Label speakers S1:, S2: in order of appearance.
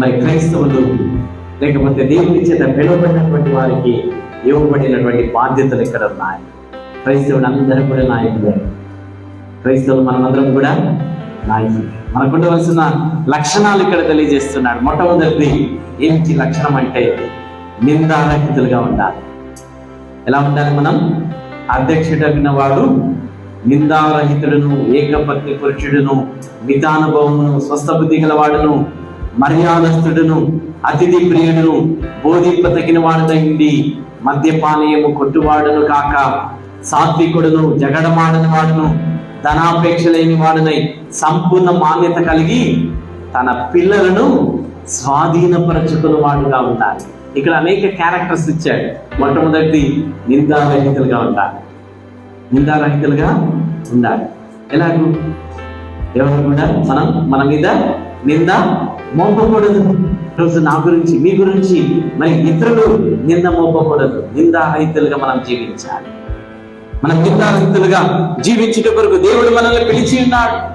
S1: మరి క్రైస్తవులు లేకపోతే దేవుని చేత పిలువబడినటువంటి వారికి ఇవ్వబడినటువంటి బాధ్యతలు ఇక్కడ ఉన్నాయి. క్రైస్తవులు అందరూ కూడా నాయకులే క్రైస్తవులు మనమందరం కూడా నాయకులు మనకు ఉండవలసిన లక్షణాలు ఇక్కడ తెలియజేస్తున్నాడు. మొట్టమొదటిది ఏంటి లక్షణం అంటే నిందారహితులుగా ఉండాలి. ఎలా ఉండాలి మనం? అధ్యక్షుడగిన వాడు నిందారహితుడును ఏకపత్ని పురుషుడును మితానుభవమును స్వస్థబుద్ధి గలవాడును మర్యాదస్తుడును అతిథి ప్రియుడును బోధింపతగిన వాడునై ఉండి మద్యపానీయము కొట్టువాడును కాక సాత్వికుడును జగడమాడని వాడును. ధనాపేక్ష లేని వాడునై సంపూర్ణ మాన్యత కలిగి తన పిల్లలను స్వాధీనపరచుకుని వాడుగా ఉంటారు ఇక్కడ అనేక క్యారెక్టర్స్ ఇచ్చాడు. మొట్టమొదటి నిందారహితులుగా ఉండాలి. నిందారహితులుగా ఉండాలి. ఎలాగూ? ఎవరి మనం మన మీద నింద మోపకూడదు. రోజు నా గురించి మీ గురించి మరి ఇతరులు నింద మోపకూడదు. నిందారహితులుగా మనం జీవించాలి. మనం నిందారహితులుగా జీవించుట కొరకు దేవుడు మనల్ని పిలిచి ఉన్నాడు.